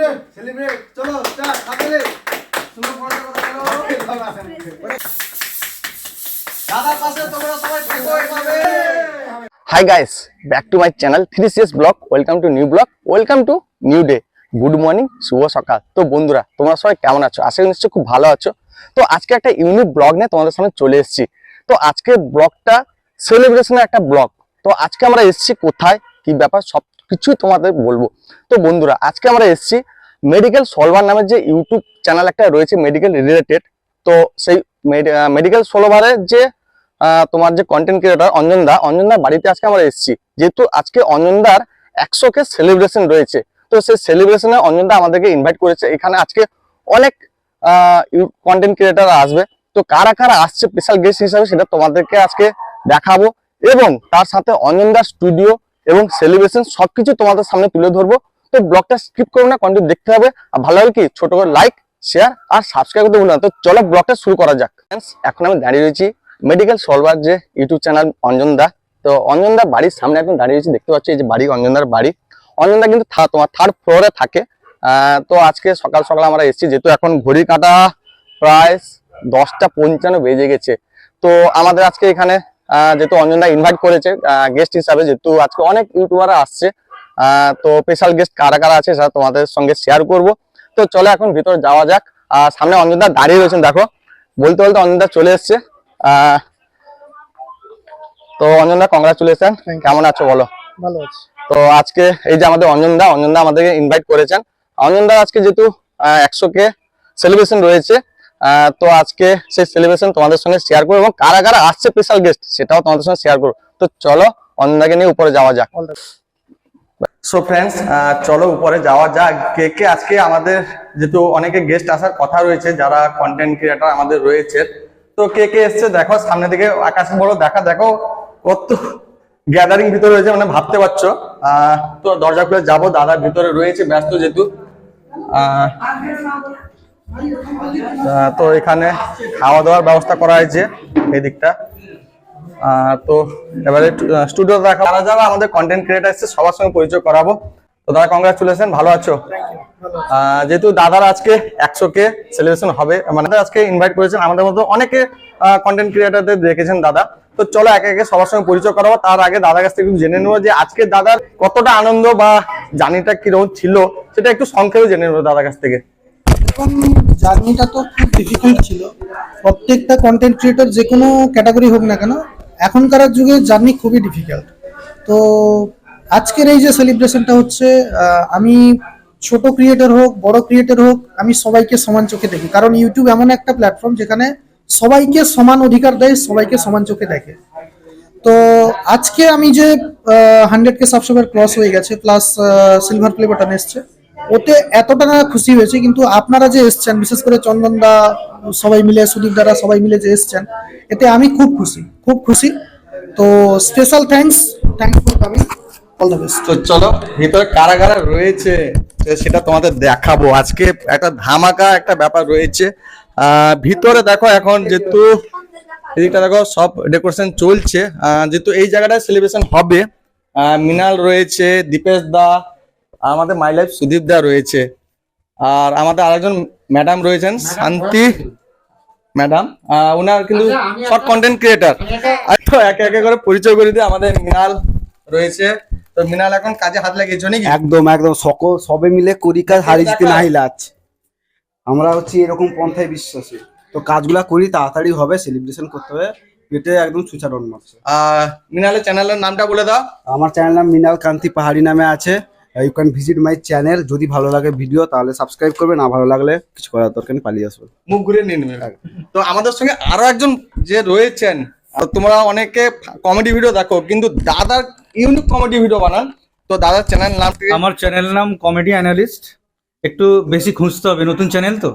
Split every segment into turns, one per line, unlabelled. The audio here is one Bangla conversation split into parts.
সেলিব্রেট সেলিব্রেট চলো পাশে তোমরা সবাই থাকো এভাবে
hi guys back to my channel three CS vlog welcome to new vlog welcome to new day good morning শুভ সকাল তো বন্ধুরা তোমরা সবাই কেমন আছো আশা করি নিশ্চয়ই খুব ভালো আছো তো আজকে একটা ইউনিক ব্লগ নিয়ে তোমাদের সামনে চলে এসেছি তো আজকে ব্লগটা সেলিব্রেশনের একটা ব্লগ তো আজকে আমরা এসেছি কোথায় কি ব্যাপার সব কিছুই তোমাদের বলব। তো বন্ধুরা, আজকে আমরা এসেছি মেডিকেল সলভার নামের যে ইউটিউব চ্যানেল একটা রয়েছে মেডিকেল রিলেটেড তো সেই মেডিকেল সলভারের যে তোমার যে কন্টেন্ট ক্রিয়েটার অঞ্জন দা, অঞ্জন দার বাড়িতে আজকে আমরা এসেছি। যেহেতু আজকে অঞ্জন দার একশো কে সেলিব্রেশন রয়েছে। তো সেই সেলিব্রেশনে অঞ্জন দা আমাদেরকে ইনভাইট করেছে। এখানে আজকে অনেক কন্টেন্ট ক্রিয়েটার আসবে। তো কারা কারা আসছে স্পেশাল গেস্ট হিসাবে সেটা তোমাদেরকে আজকে দেখাবো। এবং তার সাথে অঞ্জন দার স্টুডিও এবং সেলিব্রেশন সবকিছু তোমাদের সামনে তুলে ধরবো। তো ব্লগটা স্কিপ করব না কন্টিনিউ দেখতে হবে। আর ভালো লাগে কি, ছোট করে লাইক শেয়ার আর সাবস্ক্রাইব করতে ভুলো না। তো চলো ব্লগটা শুরু করা যাক। এখন আমি দাঁড়িয়ে রয়েছি মেডিকেল সলভার যে ইউটিউব চ্যানেল অঞ্জন দা। তো অঞ্জন দা বাড়ির সামনে এখন দাঁড়িয়ে রয়েছি, দেখতে পাচ্ছি এই যে বাড়ি, অঞ্জন দার বাড়ি। অঞ্জন দা কিন্তু তোমার থার্ড ফ্লোরে থাকে। তো আজকে সকাল সকাল আমরা এসেছি, যেহেতু এখন ঘড়ি কাটা প্রায় দশটা পঞ্চান্ন বেজে গেছে। তো আমাদের আজকে এখানে যেহেতু অঞ্জন দা ইনভাইট করেছে গেস্ট হিসাবে যেহেতু আজকে অনেক ইউটিউবাররা আসছে তো স্পেশাল গেস্ট কারা কারা আছে সেটা তোমাদের সঙ্গে শেয়ার করব। তো চলে এখন ভিতরে যাওয়া যাক। সামনে অঞ্জন দা দাঁড়িয়ে রয়েছেন দেখো। বলতে বলতে অঞ্জন দা চলে এসছে। আহ, তো অঞ্জন দা কংগ্রাচুলেশন কেমন আছো বলো?
ভালো আছে।
তো আজকে এই যে আমাদের অঞ্জন দা অঞ্জন দা আমাদেরকে ইনভাইট করেছেন। অঞ্জন দা আজকে যেহেতু একশো কে সেলিব্রেশন রয়েছে। তো আজকে সেই সেলিব্রেশন তোমাদের সঙ্গে শেয়ার করব এবং কারা কারা আসছে স্পেশাল গেস্ট সেটাও তোমাদের সঙ্গে শেয়ার করব। তো চলো অঞ্জন দাকে নিয়ে উপরে যাওয়া যাক। সো ফ্রেন্ডস চলো উপরে যাওয়া যাক। কে কে আজকে আমাদের যেহেতু অনেকে গেস্ট আসার কথা রয়েছে, যারা কন্টেন্ট ক্রিয়েটর আমাদের রয়েছে, তো কে কে এসছে দেখো, সামনে দিকে আকাশ বড় দেখা, দেখো কত গ্যাদারিং ভিতরে রয়েছে মানে ভাবতে পারছ। তো দরজা খুলে যাব দাদার ভিতরে রয়েছে, ব্যস্ত যেহেতু। তো এখানে খাওয়া দাওয়ার ব্যবস্থা করা হয়েছে এই দিকটা তো এবারে স্টুডিও দেখা যারা যারা আমাদের কন্টেন্ট ক্রিয়েটার এসছে, সবার সঙ্গে পরিচয় করাবো। তো দাদা কংগ্রাচুলেশন ভালো আছো? যেহেতু দাদার আজকে একশো কে সেলিব্রেশন হবে মানে আজকে ইনভাইট করেছেন আমাদের মতো অনেকে কন্টেন্ট ক্রিয়েটারদের দেখেছেন দাদা। তো চলো একে একে সবার সঙ্গে পরিচয় করাবো। তার আগে দাদার কাছ থেকে একটু জেনে নেব যে আজকে দাদার কতটা আনন্দ বা জার্নিটা কীরকম ছিল, সেটা একটু সংক্ষেপে জেনে নেব দাদার কাছ থেকে।
এখন জার্নিটা তো খুব ডিফিকাল্ট ছিল। প্রত্যেকটা কন্টেন্ট ক্রিয়েটর যে কোনো ক্যাটাগরি হোক না কেন, এখনকার যুগে জার্নি খুবই ডিফিকাল্ট তো আজকের এই যে সেলিব্রেশনটা হচ্ছে আমি ছোট ক্রিয়েটর হোক, বড় ক্রিয়েটর হোক, আমি সবাইকে সমান চোখে দেখি। কারণ ইউটিউব এমন একটা প্ল্যাটফর্ম যেখানে সবাইকে সমান অধিকার দেয়, সবাইকে সমান চোখে দেখে। তো আজকে আমি যে হান্ড্রেড কে সাবস্ক্রাইবার ক্রস হয়ে গেছে প্লাস সিলভার প্লে বাটন এসছে। ওতে এতটা না খুশি হয়েছে, কিন্তু আপনারা যে এসছেন, বিশেষ করে চন্দন দা, সবাই মিলে, সুদীপ দারা সবাই মিলে যে এসছেন, এতে আমি খুব খুশি খুব খুশি। তো special thanks thanks for coming all the best
তো চলো, ভিতরে কারা কারা রয়েছে সেটা তোমাদের দেখাবো। আজকে একটা ধামাকা একটা ব্যাপার রয়েছে। ভিতরে দেখো এখন যেহেতু এদিকটা দেখো, সব ডেকোরেশন চলছে। যেহেতু এই জায়গাটায় সেলিব্রেশন হবে মিনাল রয়েছে, দীপেশ দা আমাদের মাই লাইফ সুদীপ দা রয়েছে। আর আমাদের আরেকজন ম্যাডাম রয়েছেন শান্তি। ম্যাডাম ওনার কিন্তু শর্ট কন্টেন্ট ক্রিয়েটার তো একে একে করে পরিচয় করে দিয়ে আমাদের মিনাল রয়েছে। তো মিনাল এখন কাজে হাত লাগিয়েছো নাকি?
একদম একদম সকল সবে মিলে করি কাজ হারি জিতে নাহি লাজ। আমরা হচ্ছে এরকম পন্থায় বিশ্বাসী। তো কাজগুলা করি তাড়াতাড়ি হবে সেলিব্রেশন করতে হবে পেটে একদম সুচারণ মারছে
আহ, মিনালের চ্যানেলের নামটা বলে দাও।
আমার চ্যানেল নাম মিনাল কান্তি পাহাড়ি নামে আছে। You can visit my channel যদি ভালো লাগে ভিডিও তাহলে সাবস্ক্রাইব করবে। না ভালো লাগলে কিছু করার দরকার নেই পালিয়ে আসবে।
মুখ ঘুরে নিয়ে নেবে। তো আমাদের সঙ্গে আরও একজন যে রয়েছেন আর তোমরা অনেকে কমেডি ভিডিও দেখো কিন্তু দাদার ইউনিক কমেডি ভিডিও বানান। তো দাদার চ্যানেল নাম কি?
আমার চ্যানেল নাম কমেডি অ্যানালিস্ট একটু বেশি খুঁজতে হবে নতুন চ্যানেল তো।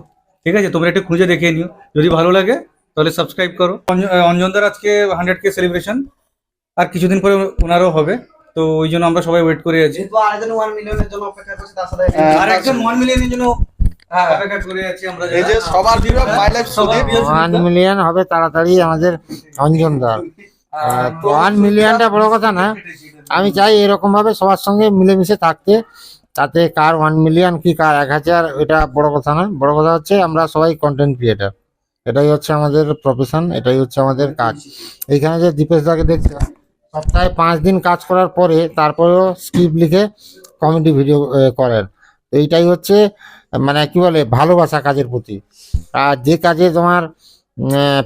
ঠিক আছে তোমরা একটু খুঁজে দেখে নিও। যদি ভালো লাগে তাহলে সাবস্ক্রাইব করো। অঞ্জনদার আজকে হান্ড্রেড কে সেলিব্রেশন আর কিছুদিন পরে ওনারও হবে। তো ওই জন্য আমরা সবাই ওয়েট করে আছি।
আরেকজন ওয়ান মিলিয়নের জন্য অপেক্ষা করছে তার সাথে
আহ,
ওয়ান মিলিয়নের জন্য অপেক্ষা করে আছি আমরা
এই যে সবার প্রিয় my life Sudip
one million হবে তাড়াতাড়ি আমাদের ওয়ান মিলিয়নটা বড় কথা না। আমি চাই এরকম ভাবে সবার সঙ্গে মিলেমিশে থাকতে তাতে কার ওয়ান মিলিয়ন কি কার এক হাজার এটা বড় কথা নয় বড় কথা হচ্ছে আমরা সবাই কন্টেন্ট ক্রিয়েটার এটাই হচ্ছে আমাদের প্রফেশন এটাই হচ্ছে আমাদের কাজ। এইখানে যে দীপেশ দাকে দেখতে সপ্তাহে পাঁচ দিন কাজ করার পরে তারপরেও স্ক্রিপ্ট লিখে কমেডি ভিডিও করেন। তো এইটাই হচ্ছে মানে কি বলে, ভালোবাসা কাজের প্রতি। আর যে কাজে তোমার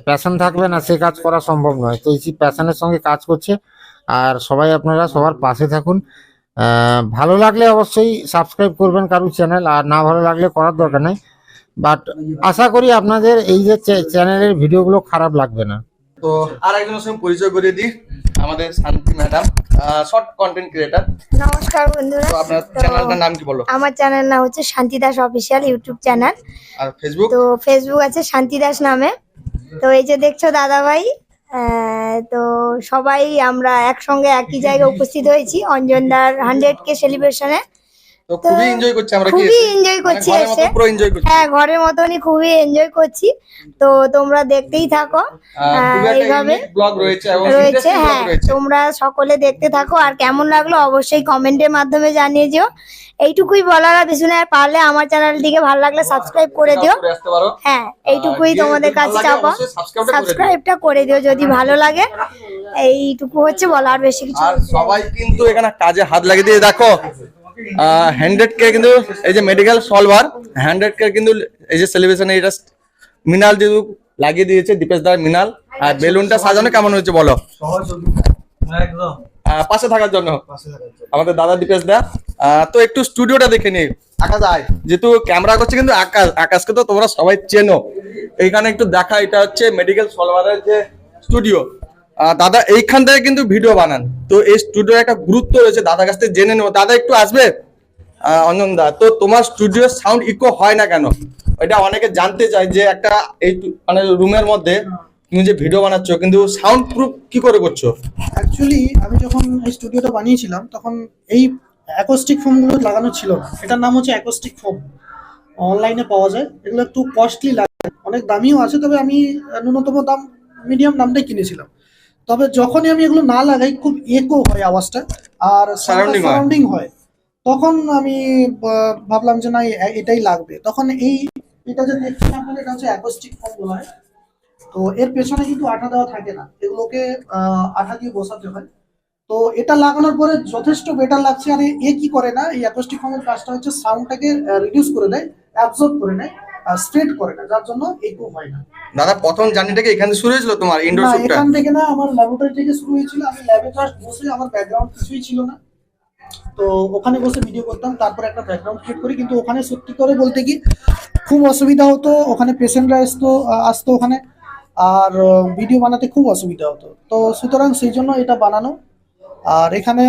প্যাশন থাকবে না, সে কাজ করা সম্ভব নয়। তো এই প্যাশনের সঙ্গে কাজ করছে, আর সবাই আপনারা সবার পাশে থাকুন। ভালো লাগলে অবশ্যই সাবস্ক্রাইব করবেন কারুর চ্যানেল আর না ভালো লাগলে করার দরকার নেই। বাট আশা করি আপনাদের এই যে চ্যানেলের ভিডিওগুলো খারাপ লাগবে না।
তো আর একজনের সঙ্গে পরিচয় করিয়ে দিই। আমাদের শান্তি ম্যাডাম শর্ট কন্টেন্ট ক্রিয়েটার
নমস্কার বন্ধুরা।
তো আপনার চ্যানেলটার নাম কি বলো?
আমার চ্যানেল নাম হচ্ছে Shanti Das official YouTube channel
আর ফেসবুক
তো ফেসবুক আছে শান্তি দাস নামে। তো এই যে দেখছ দাদা ভাই তো সবাই আমরা একসঙ্গে একই জায়গায় উপস্থিত হয়েছি অঞ্জনদার হান্ড্রেড কে সেলিব্রেশনে
তো খুবই এনজয় করছি আমরা কি
খুবই? এনজয়
মানে
করছি এসে।
পুরো এনজয় করছি।
হ্যাঁ ঘরের মতনই খুবই এনজয় করছি। তো তোমরা দেখতেই থাকো। এইভাবে
ব্লগ রয়েছে এবং
রয়েছে হ্যাঁ তোমরা সকলে দেখতে থাকো। আর কেমন লাগল অবশ্যই কমেন্টের মাধ্যমে জানিয়ে দিও। এইটুকুই বলার আর কিছু না পারলে আমার চ্যানেলটিকে ভালো লাগলে সাবস্ক্রাইব করে দিও। হ্যাঁ এইটুকুই তোমাদের কাছে চাপা। সাবস্ক্রাইবটা করে দিও। যদি ভালো লাগে। এইটুকু হচ্ছে বলার বেশি কিছু
আর। সবাই কিন্তু এখানে কাজে হাত লাগিয়ে দিয়ে দেখো। হান্ড্রেড কে কিন্তু এই যে মেডিকেল সলভার হান্ড্রেড কে কিন্তু এই যে সেলিব্রেশন এটা মিনাল যেহেতু লাগিয়ে দিয়েছে দীপেশ দা মিনাল আর বেলুনটা সাজানো কেমন হয়েছে বলো? পাশে থাকার জন্য। আমাদের দাদা দীপেশ দা। আহ, তো একটু স্টুডিওটা দেখে নি আকাশ আয়। যেহেতু ক্যামেরা করছে কিন্তু আকাশ আকাশকে তো তোমরা সবাই চেনো। এইখানে একটু দেখা এটা হচ্ছে মেডিকেল সলভারের যে স্টুডিও দাদা এইখান থেকে কিন্তু ভিডিও বানান। তো এই স্টুডিও একটা গুরুত্ব রয়েছে দাদার কাছ থেকে জেনে নেব। দাদা, একটু আসবে? অঞ্জন দা, তো তোমার স্টুডিও সাউন্ড ইকো হয় না কেন? এটা অনেকে জানতে চায় যে একটা এই মানে রুমের মধ্যে তুমি যে ভিডিও বানাচ্ছ, কিন্তু সাউন্ড প্রুফ কি করে করছ?
অ্যাকচুয়ালি আমি যখন এই স্টুডিওটা বানিয়েছিলাম, তখন এই অ্যাকোস্টিক ফোমগুলো লাগানো ছিল এটার নাম হচ্ছে অ্যাকোস্টিক ফোম অনলাইনে পাওয়া যায়। এগুলো একটু কস্টলি লাগে। অনেক দামিও আছে, তবে আমি ন্যূনতম দাম মিডিয়াম দামটাই কিনেছিলাম। তবে যখনই আমি এগুলো না লাগাই খুব একো হয় আওয়াজটা আর। সারাউন্ডিং হয়। তখন আমি ভাবলাম যে না এটাই লাগবে। তখন এই এটা যে দেখছেন এটা হচ্ছে অ্যাকোস্টিক ফোম বলা হয়। তো এর পেছনে কিন্তু আঠা দেওয়া থাকে না। এগুলোকে আঠা দিয়ে বসাতে হয়। তো এটা লাগানোর পরে যথেষ্ট বেটার লাগছে। আর এ- কি করে না? এই অ্যাকোস্টিক ফোমের কাজটা হচ্ছে সাউন্ডটাকে রিডিউস করে দেয় অ্যাবজর্ব করে নেয়। স্ট্রেট করে না যার জন্য একো হয় না।
দাদা প্রথম জার্নিটাকে এখান থেকে শুরু হয়েছিল তোমার ইনডোর শুটটা
এখান থেকে না আমার ল্যাবরেটরি থেকে শুরু হয়েছিল। আমি ল্যাবে জাস্ট বসে আমার ব্যাকগ্রাউন্ড কিছুই ছিল না। তো ওখানে বসে ভিডিও করতাম তারপরে একটা ব্যাকগ্রাউন্ড ক্রিয়েট করি। কিন্তু ওখানে সত্যি করে বলতে কি খুব অসুবিধা হতো। ওখানে পেশেন্টরা আসতো আসতো ওখানে। আর ভিডিও বানাতে খুব অসুবিধা হতো। তো সুতরাং সেই জন্য এটা বানানো। আর এখানে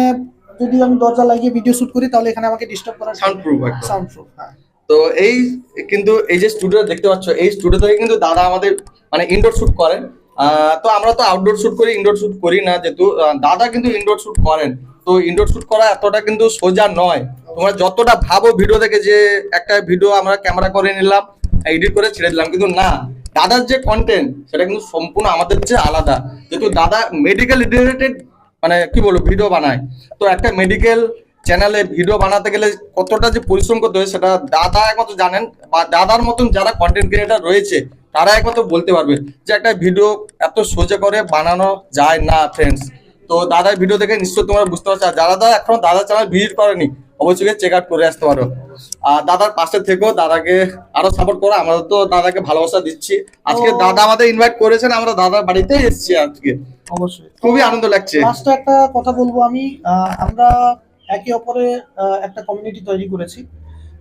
যদি আমি দরজা লাগিয়ে ভিডিও শুট করি তাহলে এখানে আমাকে ডিস্টার্ব করা
সাউন্ড প্রুফ
সাউন্ড প্রুফ হ্যাঁ।
তো এই কিন্তু এই যে স্টুডিও দেখতে পাচ্ছ, এই স্টুডিও থেকে কিন্তু দাদা আমাদের মানে ইনডোর শুট করেন। তো আমরা তো আউটডোর শুট করি ইনডোর শুট করি না যেহেতু দাদা কিন্তু ইনডোর শুট করেন। তো ইনডোর শুট করা এতটা কিন্তু সোজা নয়। তোমরা যতটা ভাবো ভিডিও দেখে যে একটা ভিডিও আমরা ক্যামেরা করে নিলাম এডিট করে ছেড়ে দিলাম, কিন্তু না। দাদার যে কন্টেন্ট সেটা কিন্তু সম্পূর্ণ আমাদের চেয়ে আলাদা। যেহেতু দাদা মেডিকেল রিলেটেড মানে কি বলব ভিডিও বানায়। তো একটা মেডিকেল চ্যানেলে ভিডিও বানাতে গেলে কতটা যে পরিশ্রম করতে হয় সেটা দাদা একমাত্র জানেন বা দাদার মতন যারা কন্টেন্ট ক্রিয়েটার রয়েছে তারা একমাত্র বলতে পারবে যে একটা ভিডিও এত সোজা করে বানানো যায় না ফ্রেন্ডস তো দাদার ভিডিও দেখে নিশ্চয়ই তোমরা বুঝতে পারছ। আর যারা দাদা এখনও দাদার চ্যানেল ভিজিট করেনি অবশ্যই চেক আউট করে আসতে পারো। আর দাদার পাশে থেকেও দাদাকে আরও সাপোর্ট করো। আমরা তো দাদাকে ভালোবাসা দিচ্ছি। আজকে দাদা আমাদের ইনভাইট করেছেন আমরা দাদার বাড়িতে এসেছি আজকে।
অবশ্যই।
খুবই আনন্দ লাগছে।
লাস্টে একটা কথা বলব আমি। আমরা একে অপরে একটা কমিউনিটি তৈরি করেছি।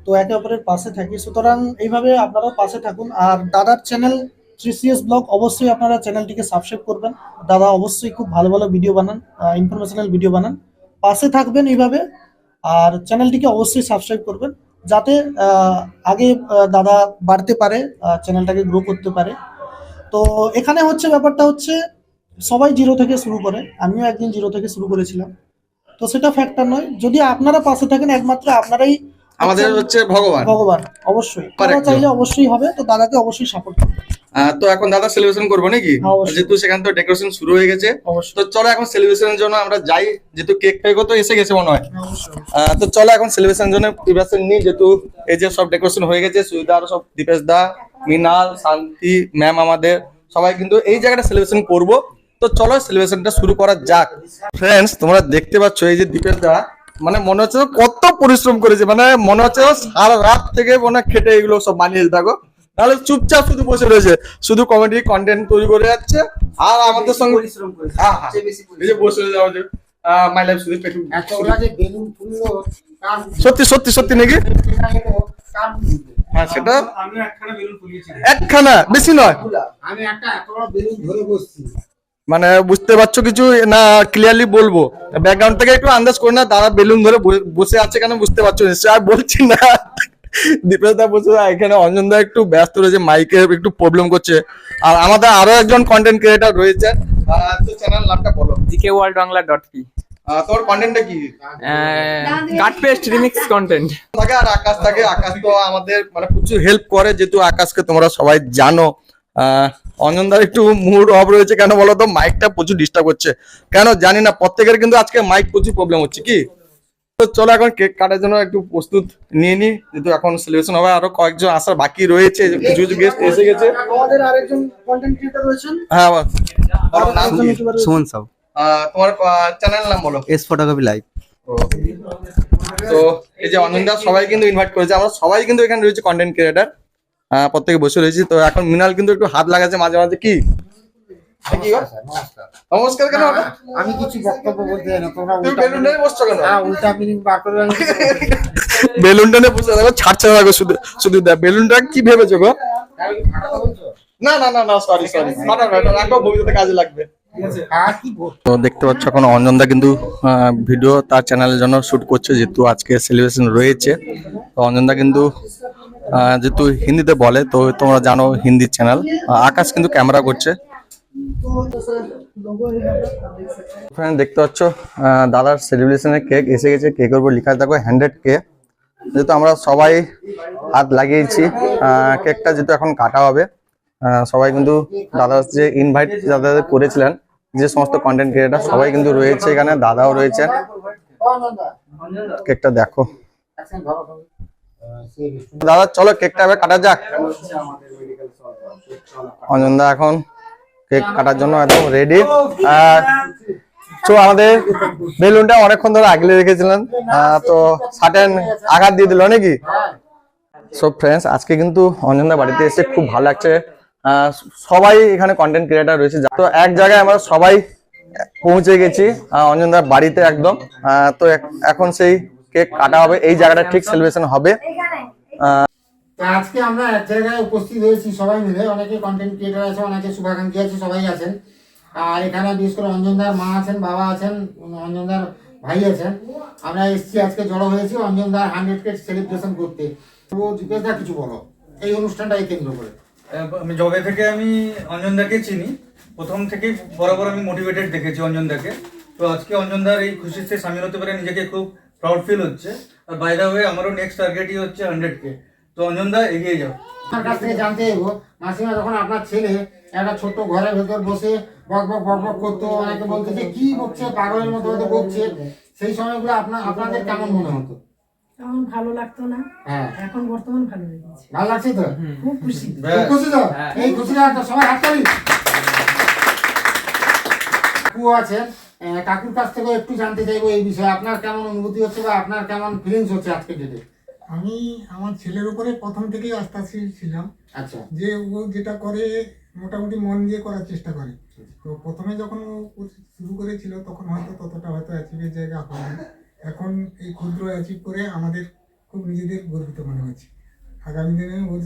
তো একে অপরের পাশে থাকি। সুতরাং এইভাবে আপনারাও পাশে থাকুন। আর দাদার চ্যানেল থ্রিসিএস ব্লগ অবশ্যই আপনারা চ্যানেলটিকে সাবস্ক্রাইব করবেন। দাদা অবশ্যই খুব ভালো ভালো ভিডিও বানান ইনফরমেশনাল ভিডিও বানান। পাশে থাকবেন এইভাবে। আর চ্যানেলটিকে অবশ্যই সাবস্ক্রাইব করবেন। যাতে আগে দাদা বাড়তে পারে চ্যানেলটাকে গ্রো করতে পারে। তো এখানে হচ্ছে ব্যাপারটা হচ্ছে, সবাই জিরো থেকে শুরু করে। আমিও একদিন জিরো থেকে শুরু করেছিলাম। তো সেটা ফ্যাক্টর নয়। যদি আপনারা পাশে থাকেন একমাত্র আপনারাই
আমাদের হচ্ছে ভগবান।
ভগবান অবশ্যই।
Correct.
চাইলে অবশ্যই হবে তো দাদাকে অবশ্যই সাপোর্ট করবে
তো এখন দাদা সেলিব্রেশন করব নাকি?
হ্যাঁ,
যেহেতু সেখান তো ডেকোরেশন শুরু হয়ে গেছে তো চলো এখন সেলিব্রেশনের জন্য আমরা যাই। যেহেতু কেক ফেকও তো এসে গেছে মনে হয়। আহ, তো চলো এখন সেলিব্রেশনের জন্য প্রিপারেশন নিই। যেহেতু এই যে সব ডেকোরেশন হয়ে গেছে সুবিধা আরও সব দীপেশ দা মৃণাল শান্তি ম্যাম আমাদের সবাই কিন্তু এই জায়গাটা সেলিব্রেশন করব। তো চলো সেলিব্রেশনটা শুরু করা যাক। ফ্রেন্ডস তোমরা দেখতে পাচ্ছ এই যে দীপেশ দা মানে মনে হচ্ছে কত পরিশ্রম করেছে মানে মনে হচ্ছে সারা রাত থেকে মনে খেটে এগুলো সব বানিয়েছে দেখো তাহলে চুপচাপ শুধু বসে রয়েছে শুধু কমেডি কন্টেন্ট তৈরি করে যাচ্ছে আর আমাদের সঙ্গে
পরিশ্রম করেছে
হ্যাঁ, হ্যাঁ। এই যে বসে যাওয়া যে মাই লাইফ শুধু পেটু
এতগুলা যে বেলুন ফুললো
সত্যি সত্যি সত্যি নাকি?
কার?
হ্যাঁ সেটা
আমি একখানা বেলুন ফুলিয়েছি
একখানা বেশি নয়।
আমি একটা এত বড় বেলুন ধরে বসছি।
মানে বুঝতে পারছ কিছু? না ক্লিয়ারলি বলব। ব্যাকগ্রাউন্ড থেকে একটু আন্দাজ করে না তারা বেলুন ধরে বসে আছে কেন বুঝতে পারছ? নিশ্চয়ই আর বলছি না। দীপেশ দা বসে এখানে অঞ্জন দা একটু ব্যস্ত রয়েছে মাইকের একটু প্রবলেম করছে। আর আমাদের আরও একজন কন্টেন্ট ক্রিয়েটার রয়েছে। চ্যানেল নামটা বলো
GK world Bangla. Dot
ah, তোমার কন্টেন্টটা কি?
কাট পেস্ট রিমিক্স কন্টেন্ট
থাকে আর আকাশ থাকে। আকাশ তো আমাদের মানে প্রচুর হেল্প করে যেহেতু আকাশকে তোমরা সবাই জানো। আহ, অঞ্জনদার একটু মুড অফ রয়েছে কেন বলো তো? মাইকটা প্রচুর ডিস্টার্ব করছে। কেন? জানি না প্রত্যেকের কিন্তু আজকে মাইক প্রচুর প্রবলেম হচ্ছে কি? তো চলো এখন কেক কাটার জন্য একটু প্রস্তুত নিয়ে নি যেহেতু এখন সেলিব্রেশন হবে আরও কয়েকজন আসার বাকি রয়েছে কিছু কিছু গেস্ট এসে গেছে।
আমাদের আরেকজন কন্টেন্ট ক্রিয়েটর রয়েছেন।
হ্যাঁ নাম কি?
সুমন সাউ।
তোমার চ্যানেল নাম বলো।
এস ফটোগ্রাফি লাইভ
তো এই যে অনন্দা সবাই কিন্তু ইনভাইট করেছে আমরা সবাই কিন্তু এখানে রয়েছে কন্টেন্ট ক্রিয়েটার প্রত্যেকে বসে রয়েছি। তো এখন মিনাল কিন্তু একটু হাত লাগাচ্ছে মাঝে মাঝে। কি? নমস্কার। কেন
আমি কিছু বক্তব্য বলতে চাই না তোমরা
বেলুন নিয়ে বসছো কেন?
হ্যাঁ উল্টা মিনিং
বসে ছাড়ছে না গো শুধু বেলুনটা কি ভেবেছো গো? না না না না সরি সরি ফাটা ফাটা রাখো ভবিষ্যতে কাজে লাগবে। তো দেখতে পাচ্ছ এখন অঞ্জনদা কিন্তু ভিডিও তার চ্যানেলের জন্য শুট করছে যেহেতু আজকে সেলিব্রেশন রয়েছে। তো অঞ্জনদা কিন্তু যেহেতু হিন্দিতে বলে, তো তোমরা জানো হিন্দি চ্যানেল আকাশ কিন্তু ক্যামেরা করছে। দেখতে পাচ্ছ দাদার সেলিব্রেশনের কেক এসে গেছে কেকের উপর লেখা থাকবে হ্যান্ডেড কে যেহেতু আমরা সবাই হাত লাগিয়েছি কেকটা যেহেতু এখন কাটা হবে সবাই কিন্তু দাদার যে ইনভাইট যাদের করেছিলেন, যে সমস্ত কন্টেন্ট ক্রিয়েটার সবাই কিন্তু রয়েছে এখানে, দাদাও রয়েছে। কেকটা দেখো। দাদা, চলো কেকটা এবার কাটা যাক। অঞ্জনদা এখন কেক কাটার জন্য একদম রেডি আর তো আমাদের বেলুনটা অনেকক্ষণ ধরে আগলে রেখেছিলেন। তো সাটেন আঘাত দিয়ে দিল নাকি? সো ফ্রেন্ডস আজকে কিন্তু অঞ্জনদা বাড়িতে এসে খুব ভালো লাগছে। সবাই এখানে কন্টেন্ট ক্রিয়েটার রয়েছে। তো এক জায়গায় আমরা সবাই পৌঁছে গেছি অঞ্জনদার বাড়িতে একদম। তো এখন সেই কেক কাটা হবে এই জায়গাটা ঠিক সেলিব্রেশন হবে।
তো আজকে আমরা এক জায়গায় উপস্থিত হয়েছি সবাই মিলে। অনেকে কন্টেন্ট ক্রিয়েটার আছে অনেকে শুভাকাঙ্ক্ষী আছে সবাই আছেন। আর এখানে বিশেষ করে অঞ্জনদার মা আছেন বাবা আছেন অঞ্জনদার ভাই আছেন। আমরা এসেছি আজকে জড়ো হয়েছি অঞ্জনদার হান্ড্রেড কে সেলিব্রেশন করতে। তো জিজ্ঞেস দা কিছু বলো। এই অনুষ্ঠানটাকে কেন্দ্র করে।
আমি জবে থেকে আমি অঞ্জনদাকে চিনি। প্রথম থেকেই বরাবর আমি মোটিভেটেড দেখেছি অঞ্জনদাকে। তো আজকে অঞ্জনদার এই খুশিতে সামিল হতে পারে নিজেকে খুব প্রাউড ফিল হচ্ছে। আর বাই দা ওয়ে আমারও নেক্সট টার্গেটই হচ্ছে হান্ড্রেড কে তো অঞ্জনদা এগিয়ে যাও।
আপনার কাছ থেকে জানতে এগো। মাসিমা যখন আপনার ছেলে একটা ছোট্ট ঘরের ভেতর বসে বক বক বক বক করতো অনেকে বলতো যে কি বকছে পাগলের মতো হয়তো বকছে? সেই সময়গুলো আপনার আপনাদের কেমন মনে হতো?
আমার ভালো লাগতো না।
হ্যাঁ।
এখন বর্তমান ভালো হয়ে
ভালো লাগছে তো?
খুব খুশি।
খুব খুশি তো? এই খুশিটা সবাই হাত তালি। আছেন। আহ, কাকুর কাছ থেকে একটু জানতে চাইব এই বিষয়ে। আপনার কেমন অনুভূতি হচ্ছে বা আপনার কেমন ফিলিংস হচ্ছে আজকে ডেটে
আমি আমার ছেলের উপরে প্রথম থেকেই আস্থাশীল ছিলাম।
আচ্ছা।
যে ও যেটা করে মোটামুটি মন দিয়ে করার চেষ্টা করে। তো প্রথমে যখন ও শুরু করেছিল তখন হয়তো ততটা হয়তো অ্যাচিভের জায়গা হয়নি। এখন এই ক্ষুদ্র অ্যাচিভ করে আমাদের খুব নিজেদের গর্বিত মনে হচ্ছে। আগামী দিনে ওর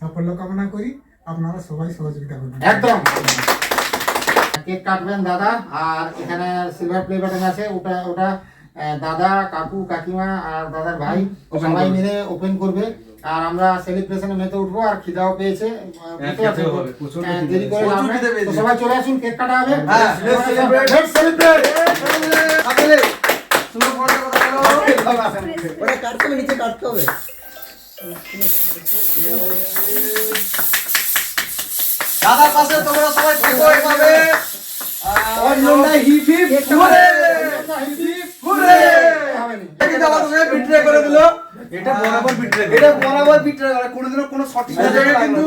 সাফল্য কামনা করি। আপনারা সবাই সহযোগিতা করবেন।
একদম। কেক কাটবেন দাদা আর এখানে সিলভার প্লে বাটন আছে ওটা ওটা দাদা কাকু কাকিমা আর দাদার ভাই সবাই মিলে ওপেন করবে। আর আমরা সেলিব্রেশনে মেতে উঠবো আর খিদাও পেয়েছে। হ্যাঁ, দেরি করে সবাই চলে আসুন কেক কাটা হবে।
হ্যাঁ,
ওটা কাটতে হবে নিচে কাটতে হবে।
দাদার পাশে তোমরা সবাই থাকো এইভাবে Anjanda hip hip hooray hip hip hooray দেখি দাদা তোকে বিট্রে করে দিল
এটা বরাবর বিট্রে
এটা বরাবর বিট্রে করে কোনোদিনও কোনো সঠিক জায়গায় কিন্তু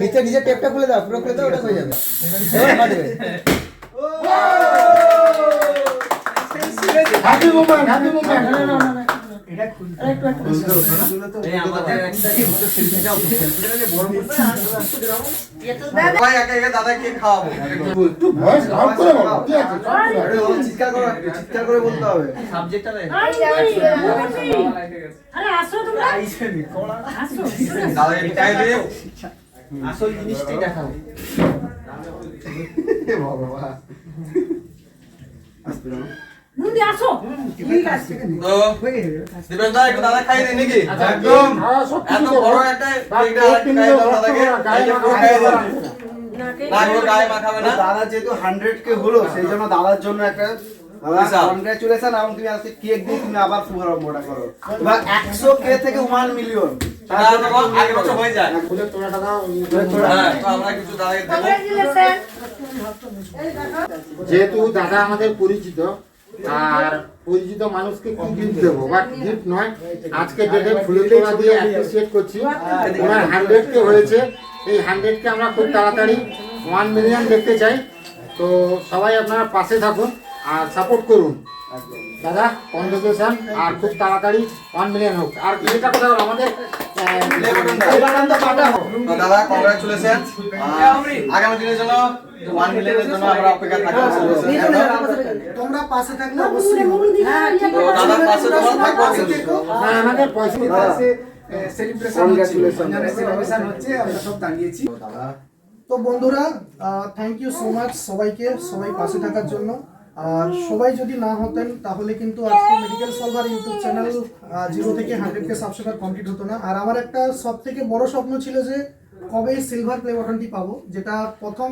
নিচে নিচে টেপটা খুলে দাও পুরো খুলে দাও ওটা হয়ে যাবে এবার কাটবে
হ্যাপি মুভমেন্ট হ্যাপি মুভমেন্ট
সবাই একে একে দাদাকে খাওয়াবো।
একটু ভয়েস লাউড করে বলো কি আছে
আরে বাবা, চিৎকার করে চিৎকার করে বলতে হবে।
আরে আসো তোমরা। আসো
দাদাকে খাই দিয়ে
আসল জিনিসটাই দেখাবো
এ ভগবান।
মুন্দি আসো। ঠিক আছে।
তো দিবেন দা একটু দাদা খাই দিই নাকি? একদম।
হ্যাঁ,
এত বড় একটা এইটা খাই দাও দাদাকে এই পুরো খাই দাও না গায়ে মাখাবে না।
দাদা যেহেতু হান্ড্রেড কে হলো সেই জন্য দাদার জন্য একটা
বিশাল।
এবং তুমি আজকে কেক দিয়ে তুমি আবার শুভারম্ভটা করো। এবার একশো কে থেকে ওয়ান মিলিয়ন
তার জন্য আগে বছর হয়ে যায়।
ফুলের তোড়াটা দাও
হ্যাঁ আমরা কিছু দাদাকে
যেহেতু দাদা আমাদের পরিচিত আর পরিচিত মানুষকে কি গিফট দেবো। বাট গিফট নয়। আজকে ডেটে ফুলের তোলা দিয়ে অ্যাপ্রিসিয়েট করছি ওনার হান্ড্রেড কে হয়েছে। এই হান্ড্রেড কে আমরা খুব তাড়াতাড়ি ওয়ান মিলিয়ন দেখতে চাই। তো সবাই আপনারা পাশে থাকুন আর সাপোর্ট করুন। দাদা কনগ্রেচুলেশন আর খুব তাড়াতাড়ি ওয়ান মিলিয়ন হোক। আর এটা কথা হলো আমাদের?
তো দাদা আগামী দিনের জন্য ওয়ান মিলিয়নের জন্য আমরা অপেক্ষা থাকব।
তোমরা পাশে থাকলে অবশ্যই হবে।
পাশে তোমরা থাকব
আমাদের পয়সা
সেলিব্রেশন সেলিব্রেশন হচ্ছে। আমরা সব দাঁড়িয়েছি। তো বন্ধুরা থ্যাংক ইউ সো মাচ সবাইকে সবাই পাশে থাকার জন্য। আর সবাই যদি না হতেন তাহলে কিন্তু আজকে medical solver YouTube channel zero থেকে হান্ড্রেড কে সাবস্ক্রাইবার কমপ্লিট হতো না। আর আমার একটা সব থেকে বড় স্বপ্ন ছিল যে কবে সিলভার প্লে বাটনটি পাবো যেটা প্রথম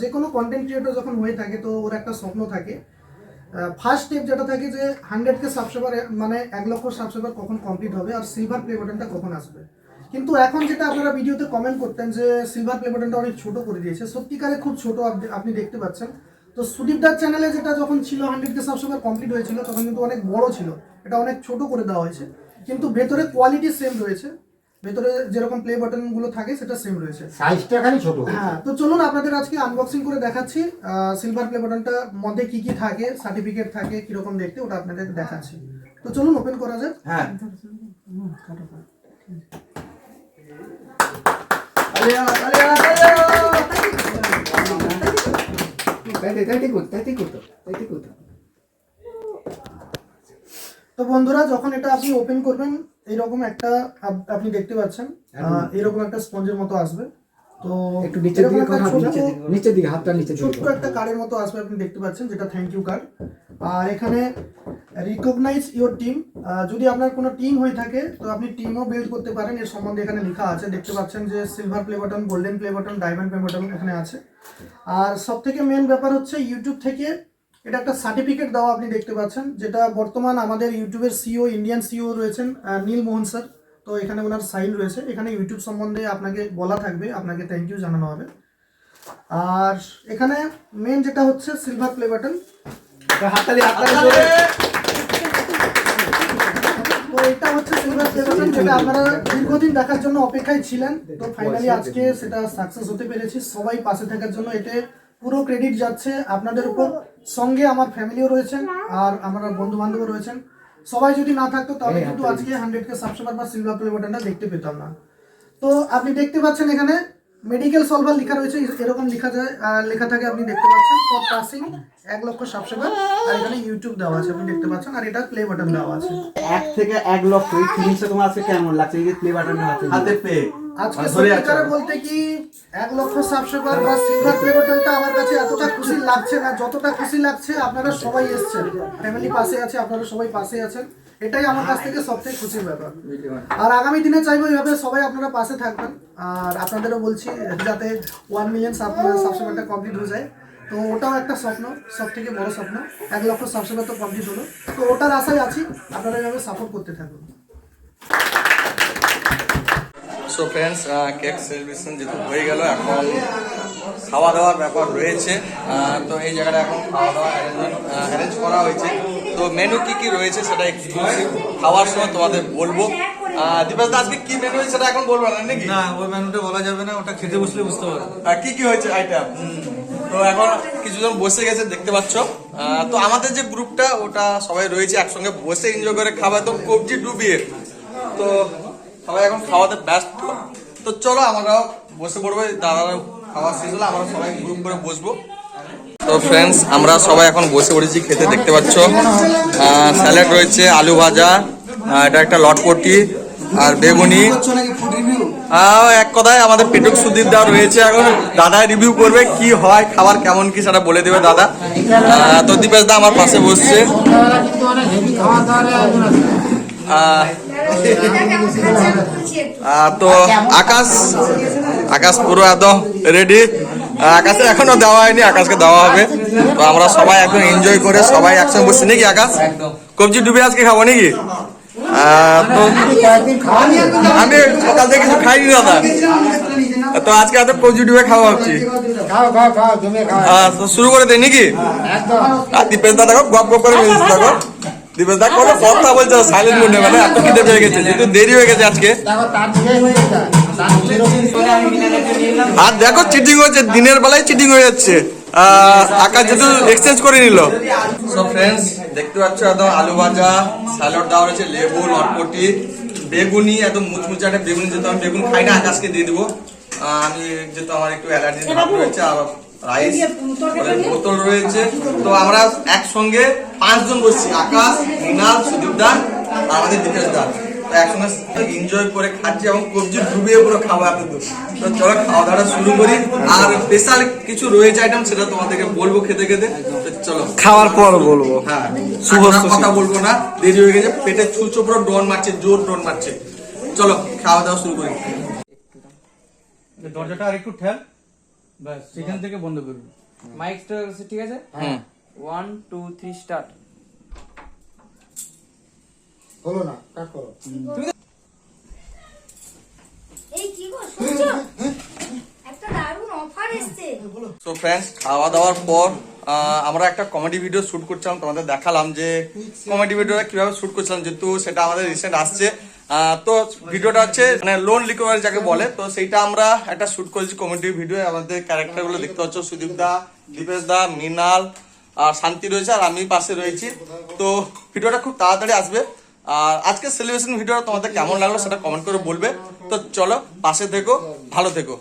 যে কোনো কন্টেন্ট ক্রিয়েটর যখন হয়ে থাকে তো ওর একটা স্বপ্ন থাকে। ফার্স্ট স্টেপ যেটা থাকে যে হান্ড্রেড কে সাবস্ক্রাইবার মানে এক লক্ষ সাবস্ক্রাইবার কখন কমপ্লিট হবে আর সিলভার প্লে বাটনটা কখন আসবে। কিন্তু এখন যেটা আপনারা ভিডিওতে কমেন্ট করতেন যে সিলভার প্লে বাটনটা অনেক ছোট করে দিয়েছে। সত্যিকারে খুব ছোট আপনি দেখতে পাচ্ছেন। তো সুদীপদার চ্যানেলে যেটা যখন ছিল হান্ড্রেড কে সাবস্ক্রাইবার কমপ্লিট হয়েছিল তখন কিন্তু অনেক বড় ছিল। এটা অনেক ছোট করে দেওয়া হয়েছে। কিন্তু ভেতরে কোয়ালিটি সেম রয়েছে। ভেতরে যেরকম প্লে বাটনগুলো থাকে সেটা সেম রয়েছে।
সাইজটা খালি ছোট।
হ্যাঁ তো চলুন আপনাদের আজকে আনবক্সিং করে দেখাচ্ছি। সিলভার প্লে বাটনটার মধ্যে কি কি থাকে সার্টিফিকেট থাকে কীরকম দেখতে ওটা আপনাদের দেখাচ্ছি। তো চলুন ওপেন করা যাক।
হ্যাঁ।
তো বন্ধুরা যখন এটা আপনি ওপেন করবেন এইরকম একটা আপনি দেখতে পাচ্ছেন আহ, এইরকম একটা স্পঞ্জের মতো আসবে। তো
একটু নিচের দিকে নিচের দিকে হাতটা নিচে
ছোট্ট একটা কার্ডের মতো আসবে আপনি দেখতে পাচ্ছেন যেটা থ্যাংক ইউ কার্ড আর এখানে রিকগনাইজ ইওর টিম যদি আপনার কোনো টিম হয়ে থাকে, তো আপনি টিমও বিল্ড করতে পারেন। এর সম্বন্ধে এখানে লেখা আছে, দেখতে পাচ্ছেন যে silver play button golden play button diamond play button এখানে আছে। আর সব থেকে মেন ব্যাপার হচ্ছে ইউটিউব থেকে এটা একটা সার্টিফিকেট দেওয়া আপনি দেখতে পাচ্ছেন, যেটা বর্তমান আমাদের ইউটিউবের সিও ইন্ডিয়ান সিও রয়েছেন নীল মোহন স্যার। তো এখানে ওনার সাইন রয়েছে। এখানে ইউটিউব সম্বন্ধে আপনাকে বলা থাকবে, আপনাকে থ্যাংক ইউ জানানো হবে। আর এখানে মেন যেটা হচ্ছে সিলভার প্লে বাটন
হাততালি জোরে
এটা হচ্ছে সিলভার যেটা আপনারা দীর্ঘদিন দেখার জন্য অপেক্ষায় ছিলেন। তো ফাইনালি আজকে সেটা সাকসেস হতে পেরেছি। সবাই পাশে থাকার জন্য এতে পুরো ক্রেডিট যাচ্ছে আপনাদের উপর। সঙ্গে আমার ফ্যামিলিও রয়েছেন আর আমার বন্ধু বান্ধবও রয়েছেন। সবাই যদি না থাকতো তাহলে কিন্তু আজকে হান্ড্রেড কে সাবস্ক্রাইবার বা সিলভার প্লে বাটনটা দেখতে পেতাম না। তো আপনি দেখতে পাচ্ছেন এখানে মেডিকেল সলভার লেখা রয়েছে এরকম লেখা যায় লেখা থাকে আপনি দেখতে পাচ্ছেন ফর পাসিং এক লক্ষ সাবস্ক্রাইবার আর এখানে ইউটিউব দেওয়া আছে আপনি দেখতে পাচ্ছেন আর এটা প্লে বাটন দেওয়া আছে।
এক থেকে এক লক্ষ এই ফিলিংসটা তোমার আজকে কেমন লাগছে? এই যে প্লে বাটনটা হাতে
হাতে পেয়ে
আজকে সত্যিকারে বলতে কি এক লক্ষ সাবস্ক্রাইবার বা সিলভার প্লে বাটনটা আমার কাছে এতটা খুশি লাগছে না যতটা খুশি লাগছে আপনারা সবাই এসেছেন। ফ্যামিলি পাশে আছে আপনারা সবাই পাশে আছেন। এটাই আমার কাছ থেকে সবথেকে খুশির ব্যাপার। আর আগামী দিনে চাইব এইভাবে সবাই আপনারা পাশে থাকবেন। আর আপনাদেরও বলছি যাতে ওয়ান মিলিয়ন সাবস্ক্রাইবারটা কমপ্লিট হয়ে যায়। তো ওটাও একটা স্বপ্ন সব থেকে বড় স্বপ্ন। এক লক্ষ সাবস্ক্রাইবার তো কমপ্লিট হলো। তো ওটার আশায় আছি আপনারা এইভাবে সাপোর্ট করতে থাকুন।
সো ফ্রেন্ডস কেক সেলিব্রেশন যেহেতু হয়ে গেল এখন খাওয়া দাওয়ার ব্যাপার রয়েছে। তো এই জায়গাটা এখন খাওয়া দাওয়া অ্যারেঞ্জমেন্ট অ্যারেঞ্জ করা হয়েছে। তো মেনু কি কি রয়েছে সেটা এক্সক্লুসিভ খাওয়ার সময় তোমাদের বলব। দীপেশ দা আজকে কি মেনু হয়েছে সেটা এখন বলব না নাকি?
না ওই মেনুটা বলা যাবে না ওটা খেতে বসলে বুঝতে পারবে।
আহ, কি কি হয়েছে আইটেম তো এখন কিছুজন বসে গেছে দেখতে পাচ্ছ। তো আমাদের যে গ্রুপটা ওটা সবাই রয়েছে একসঙ্গে বসে এনজয় করে খাওয়া তো কবজি ডুবিয়ে। তো সবাই এখন খাওয়াতে ব্যস্ত। তো চলো আমরাও বসে পড়ব দাদারা খাওয়া শেষ হলে আমরা সবাই গ্রুপ করে বসবো। তো ফ্রেন্ডস আমরা সবাই এখন বসে পড়েছি, খেতে দেখতে পাচ্ছ। স্যালাড রয়েছে, আলু ভাজা এটা একটা লটপটি আর বেগুনি। এক কথায় আমাদের পেটুক সুদীপ দা রয়েছে এখন দাদা রিভিউ করবে কি হয়, খাবার কেমন কি সেটা বলে দেবে দাদা। তো দীপেশ দা আমার পাশে বসছে। তো আকাশ আকাশ পুরো একদম রেডি আকাশে এখনও দেওয়া হয়নি, আকাশকে দেওয়া হবে। তো আমরা সবাই একদম এনজয় করে সবাই একসঙ্গে বসছি। নাকি আকাশ? কবজি ডুবে আজকে খাব নাকি? তো আমি সকাল থেকে কিছু খাইনি দাদা। তো আজকে এত কবজি ডুবে খাওয়া ভাবছি। শুরু করে দেয় নাকি? আর দীপেশ দা দেখো, গপ গপ করে মিলছে দেখো দীপেশ দা কোনো কথা বলছে সাইলেন্ট মুডে মানে এত খিদে পেয়ে গেছে, যেহেতু দেরি হয়ে গেছে আজকে। আর দেখো চিটিং হয়েছে, দিনের বেলায় চিটিং হয়ে যাচ্ছে। আকাশ যেহেতু এক্সচেঞ্জ করে নিল। সো ফ্রেন্ডস দেখতে পাচ্ছ একদম আলু ভাজা, স্যালাড দেওয়া রয়েছে, লেবু, লটপটি, বেগুনি, একদম মুচমুচে একটা বেগুনি যেহেতু আমি বেগুন খাই না আকাশকে দিয়ে দিবো। আমি যেহেতু আমার একটু অ্যালার্জি ভাব রয়েছে রাইস বোতল রয়েছে। তো আমরা একসঙ্গে পাঁচজন বসছি, আকাশ, মৃণাল, সুদীপ দা আর আমাদের দীপেশ দা তো একসঙ্গে এনজয় করে খাচ্ছি এবং কবজি ডুবিয়ে পুরো খাওয়া দূর। তো চলো খাওয়া দাওয়াটা শুরু করি। আর স্পেশাল কিছু রয়েছে আইটেম সেটা তোমাদেরকে বলব খেতে খেতে। চলো।
খাওয়ার পর বলব।
হ্যাঁ। শুভ কথা বলব না দেরি হয়ে গেছে। পেটে ছুঁচো পুরো ডন মারছে জোর ডন মারছে। চলো খাওয়া দাওয়া শুরু করি।
দরজাটা আর একটু ঠেল। ব্যাস সেখান থেকে বন্ধ করবি।
মাইক ঠিক আছে?
হুম।
ওয়ান টু থ্রি স্টার্ট
হলো না কাট করো
এই কি গো শুনছো? একটা দারুণ অফার এসছে।
সো ফ্রেন্ডস খাওয়া দাওয়ার পর আমরা একটা কমেডি ভিডিও শুট করছিলাম তোমাদের দেখালাম যে কমেডি ভিডিওটা কীভাবে শুট করছিলাম যেহেতু সেটা আমাদের রিসেন্ট আসছে। তো ভিডিওটা হচ্ছে মানে লোন রিকভারি যাকে বলে তো সেইটা আমরা একটা শুট করেছি কমেডি ভিডিও আমাদের ক্যারেক্টারগুলো দেখতে পাচ্ছ সুদীপ দা দীপেশ দা মৃণাল আর শান্তি রয়েছে আর আমি পাশে রয়েছি। তো ভিডিওটা খুব তাড়াতাড়ি আসবে। আর আজকে সেলিব্রেশন ভিডিওটা তোমাদের কেমন লাগল সেটা কমেন্ট করে বলবে। তো চলো, পাশে থেকো, ভালো থেকো।